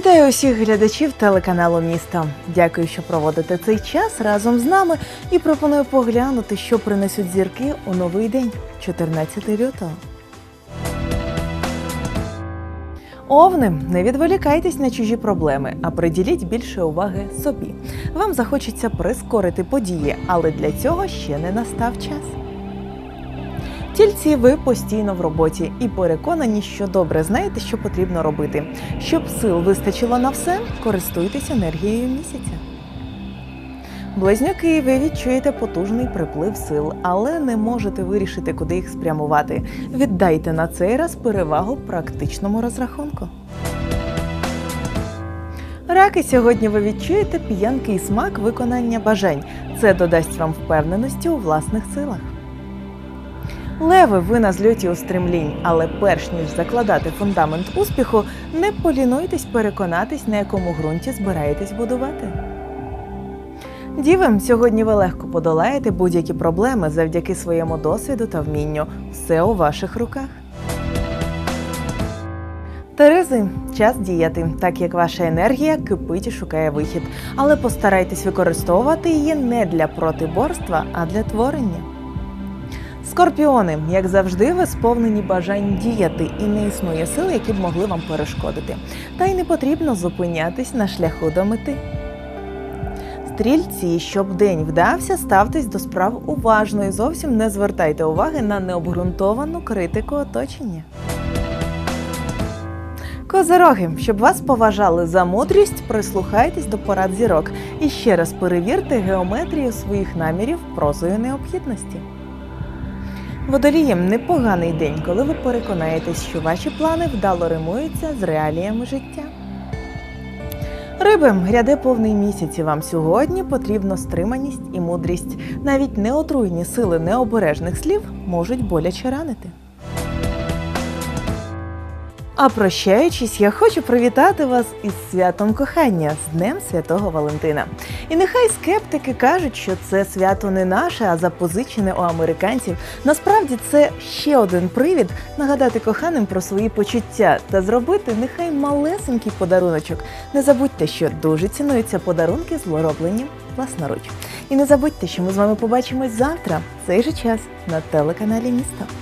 Вітаю усіх глядачів телеканалу Місто. Дякую, що проводите цей час разом з нами і пропоную поглянути, що принесуть зірки у новий день, 14 лютого. Овни, не відволікайтесь на чужі проблеми, а приділіть більше уваги собі. Вам захочеться прискорити події, але для цього ще не настав час. Тільці ви постійно в роботі і переконані, що добре знаєте, що потрібно робити. Щоб сил вистачило на все, користуйтесь енергією місяця. Близнюки, ви відчуєте потужний приплив сил, але не можете вирішити, куди їх спрямувати. Віддайте на цей раз перевагу практичному розрахунку. Раки сьогодні ви відчуєте п'янкий смак виконання бажань. Це додасть вам впевненості у власних силах. Леви, ви на зльоті устремлінь, але перш ніж закладати фундамент успіху, не полінуйтесь переконатись, на якому ґрунті збираєтесь будувати. Діви, сьогодні ви легко подолаєте будь-які проблеми завдяки своєму досвіду та вмінню. Все у ваших руках. Терези, час діяти, так як ваша енергія кипить і шукає вихід. Але постарайтесь використовувати її не для протиборства, а для творення. Скорпіони, як завжди, ви сповнені бажань діяти, і не існує сил, які б могли вам перешкодити. Та й не потрібно зупинятись на шляху до мети. Стрільці, щоб день вдався, ставтесь до справ уважно і зовсім не звертайте уваги на необґрунтовану критику оточення. Козероги, щоб вас поважали за мудрість, прислухайтесь до порад зірок і ще раз перевірте геометрію своїх намірів прозою необхідності. Водолієм непоганий день, коли ви переконаєтесь, що ваші плани вдало римуються з реаліями життя. Рибам гряде повний місяць, і вам сьогодні потрібно стриманість і мудрість. Навіть неотруйні сили необережних слів можуть боляче ранити. А прощаючись, я хочу привітати вас із святом кохання з Днем Святого Валентина. І нехай скептики кажуть, що це свято не наше, а запозичене у американців. Насправді це ще один привід нагадати коханим про свої почуття та зробити нехай малесенький подаруночок. Не забудьте, що дуже цінуються подарунки, злороблені власноруч. І не забудьте, що ми з вами побачимось завтра в цей же час на телеканалі Місто.